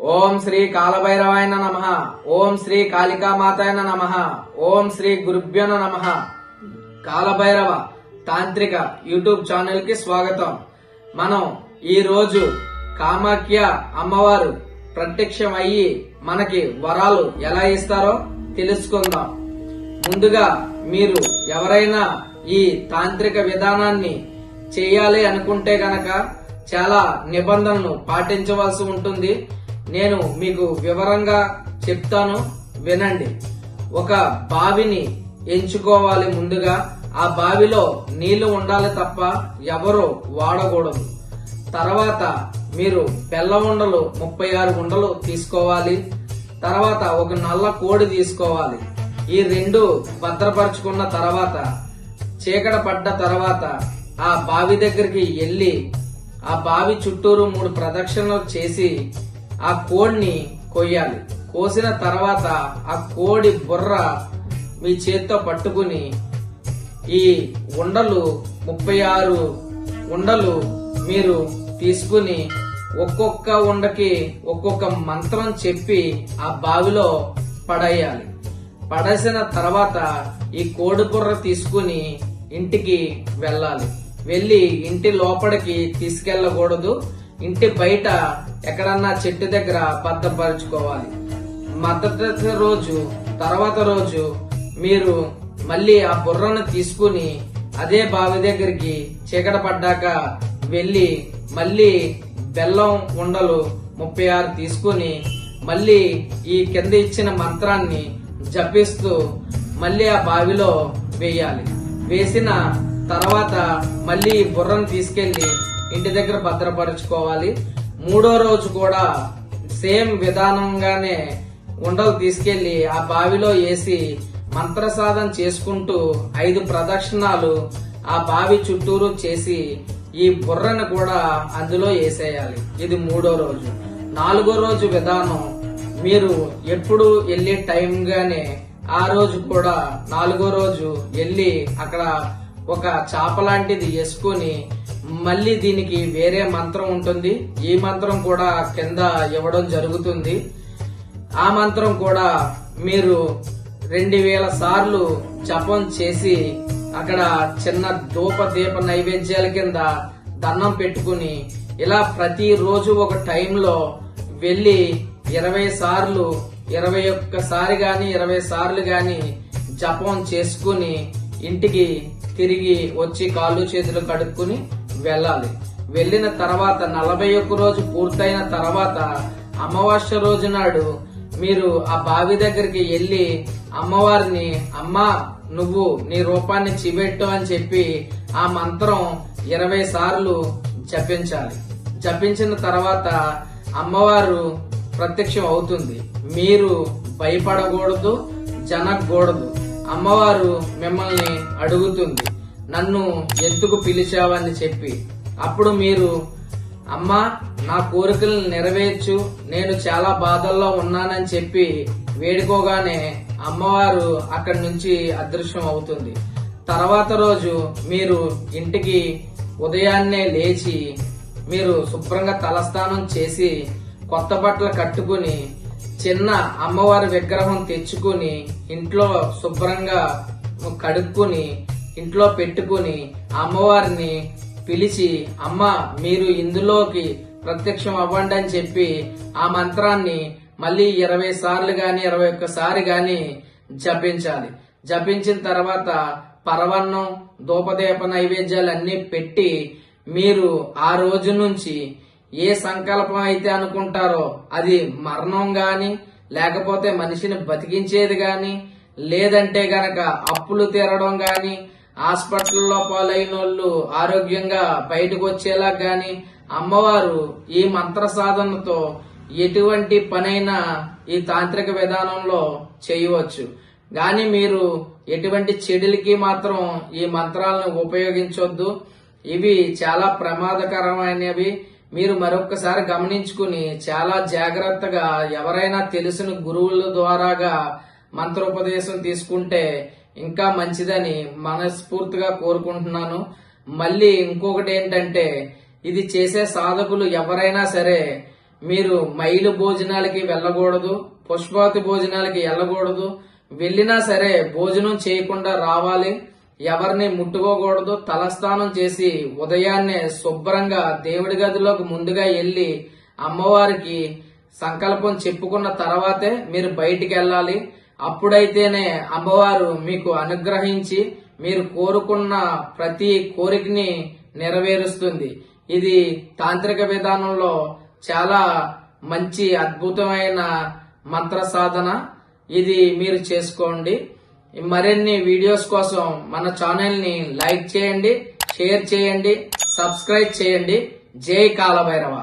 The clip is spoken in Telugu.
ఓం శ్రీ కాలభైరవాయ నమ. ఓం శ్రీ కాళికామాతాయన నమ. ఓం శ్రీ గురుభ్యోన నమ. కాలభైరవ తాంత్రిక యూట్యూబ్ ఛానల్కి స్వాగతం. మనం ఈ రోజు కామాఖ్య అమ్మవారు ప్రత్యక్షం అయ్యి మనకి వరాలు ఎలా ఇస్తారో తెలుసుకుందాం. ముందుగా మీరు ఎవరైనా ఈ తాంత్రిక విధానాన్ని చేయాలి అనుకుంటే గనక చాలా నిబంధనలు పాటించవలసి ఉంటుంది. నేను మీకు వివరంగా చెప్తాను వినండి. ఒక బావిని ఎంచుకోవాలి ముందుగా ఆ బావిలో నీళ్ళు ఉండాలి తప్ప ఎవరు వాడకూడదు. తర్వాత మీరు బెల్ల ఉండలు ముప్పై ఆరు ఉండలు తీసుకోవాలి. తర్వాత ఒక నల్ల కోడి తీసుకోవాలి. ఈ రెండు భద్రపరుచుకున్న తర్వాత చీకట పడ్డ తర్వాత ఆ బావి దగ్గరికి వెళ్ళి ఆ బావి చుట్టూరు మూడు ప్రదక్షిణలు చేసి ఆ కోడిని కొయ్యాలి. కోసిన తర్వాత ఆ కోడి బుర్ర మీ చేత్తో పట్టుకుని ఈ ఉండలు ముప్పై ఆరు ఉండలు మీరు తీసుకుని ఒక్కొక్క ఉండకి ఒక్కొక్క మంత్రం చెప్పి ఆ బావిలో పడేయాలి. పడేసిన తర్వాత ఈ కోడి బుర్ర తీసుకుని ఇంటికి వెళ్ళాలి. వెళ్ళి ఇంటి లోపలికి తీసుకెళ్ళకూడదు. ఇంటి బయట ఎక్కడన్నా చెట్టు దగ్గర భద్రపరుచుకోవాలి మద్దతు రోజు తర్వాత రోజు మీరు మళ్ళీ ఆ బుర్రను తీసుకుని అదే బావి దగ్గరికి చీకట పడ్డాక వెళ్ళి మళ్ళీ బెల్లం ఉండలు ముప్పై ఆరు తీసుకుని మళ్ళీ ఈ కింద ఇచ్చిన మంత్రాన్ని జపిస్తూ మళ్ళీ ఆ బావిలో వేయాలి. వేసిన తర్వాత మళ్ళీ ఈ బుర్రను తీసుకెళ్ళి ఇంటి దగ్గర భద్రపరుచుకోవాలి. మూడో రోజు కూడా సేమ్ విధానంగానే ఉండలు తీసుకెళ్ళి ఆ బావిలో వేసి మంత్రసాధన చేసుకుంటూ ఐదు ప్రదక్షిణాలు ఆ బావి చుట్టూరు చేసి ఈ బుర్రను కూడా అందులో వేసేయాలి. ఇది మూడో రోజు. నాలుగో రోజు విధానం మీరు ఎప్పుడు వెళ్ళే టైంగానే ఆ రోజు కూడా నాలుగో రోజు వెళ్ళి అక్కడ ఒక చాప లాంటిది వేసుకొని మళ్ళీ దీనికి వేరే మంత్రం ఉంటుంది. ఈ మంత్రం కూడా కింద ఇవ్వడం జరుగుతుంది. ఆ మంత్రం కూడా మీరు రెండు వేల సార్లు జపం చేసి అక్కడ చిన్న ధూప దీప నైవేద్యాల కింద దండం పెట్టుకుని ఇలా ప్రతిరోజు ఒక టైంలో వెళ్ళి ఇరవై సార్లు ఇరవై ఒక్కసారి కానీ ఇరవై సార్లు కానీ జపం చేసుకుని ఇంటికి తిరిగి వచ్చి కాళ్ళు చేతులు కడుక్కుని వెళ్ళాలి. వెళ్ళిన తర్వాత నలభై ఒక్క రోజు పూర్తయిన తర్వాత అమావాస్య రోజు నాడు మీరు ఆ బావి దగ్గరికి వెళ్ళి అమ్మవారిని అమ్మా నువ్వు నీ రూపాన్ని చిబెట్టు అని చెప్పి ఆ మంత్రం ఇరవై సార్లు జపించాలి. జపించిన తర్వాత అమ్మవారు ప్రత్యక్షం అవుతుంది. మీరు భయపడకూడదు జనకూడదు. అమ్మవారు మిమ్మల్ని అడుగుతుంది. నన్ను ఎందుకు పిలిచావని చెప్పి. అప్పుడు మీరు అమ్మా నా కోరికలను నెరవేర్చు నేను చాలా బాధల్లో ఉన్నానని చెప్పి వేడుకోగానే అమ్మవారు అక్కడి నుంచి అదృశ్యం అవుతుంది. తర్వాత రోజు మీరు ఇంటికి ఉదయాన్నే లేచి మీరు శుభ్రంగా తలస్నానం చేసి కొత్త బట్టలు కట్టుకుని చిన్న అమ్మవారి విగ్రహం తెచ్చుకుని ఇంట్లో శుభ్రంగా కడుక్కుని ఇంట్లో పెట్టుకుని అమ్మవారిని పిలిచి అమ్మ మీరు ఇందులోకి ప్రత్యక్షం అవ్వండి అని చెప్పి ఆ మంత్రాన్ని మళ్ళీ ఇరవై సార్లు గాని ఇరవై ఒక్కసారి గాని జపించాలి. జపించిన తర్వాత పరవన్నం ధూపదీప నైవేద్యాలు అన్ని పెట్టి మీరు ఆ రోజు నుంచి ఏ సంకల్పం అయితే అనుకుంటారో అది మరణం గాని లేకపోతే మనిషిని బతికించేది గాని లేదంటే గనక అప్పులు తీరడం గాని హాస్పిటల్లో పాలైన వాళ్ళు ఆరోగ్యంగా బయటకు వచ్చేలా గాని అమ్మవారు ఈ మంత్ర సాధనతో ఎటువంటి పనైనా ఈ తాంత్రిక విధానంలో చేయవచ్చు. గాని మీరు ఎటువంటి చెడులకి మాత్రం ఈ మంత్రాలను ఉపయోగించొద్దు. ఇవి చాలా ప్రమాదకరమైనవి. మీరు మరొకసారి గమనించుకుని చాలా జాగ్రత్తగా ఎవరైనా తెలిసిన గురువుల ద్వారాగా మంత్రోపదేశం తీసుకుంటే ఇంకా మంచిదని మనస్ఫూర్తిగా కోరుకుంటున్నాను. మళ్ళీ ఇంకొకటి ఏంటంటే ఇది చేసే సాధకులు ఎవరైనా సరే మీరు మైలు భోజనాలకి వెళ్ళకూడదు పుష్పాతి భోజనాలకి వెళ్ళకూడదు. వెళ్ళినా సరే భోజనం చేయకుండా రావాలి. ఎవరిని ముట్టుకోకూడదు. తలస్నానం చేసి ఉదయాన్నే శుభ్రంగా దేవుడి గదిలోకి ముందుగా వెళ్ళి అమ్మవారికి సంకల్పం చెప్పుకున్న తర్వాతే మీరు బయటికి వెళ్ళాలి. అప్పుడైతేనే అమ్మవారు మీకు అనుగ్రహించి మీరు కోరుకున్న ప్రతి కోరికని నెరవేరుస్తుంది. ఇది తాంత్రిక విధానంలో చాలా మంచి అద్భుతమైన మంత్ర సాధన. ఇది మీరు చేసుకోండి. మరిన్ని వీడియోస్ కోసం మన ఛానల్ని లైక్ చేయండి షేర్ చేయండి సబ్స్క్రైబ్ చేయండి. జై కాలభైరవ.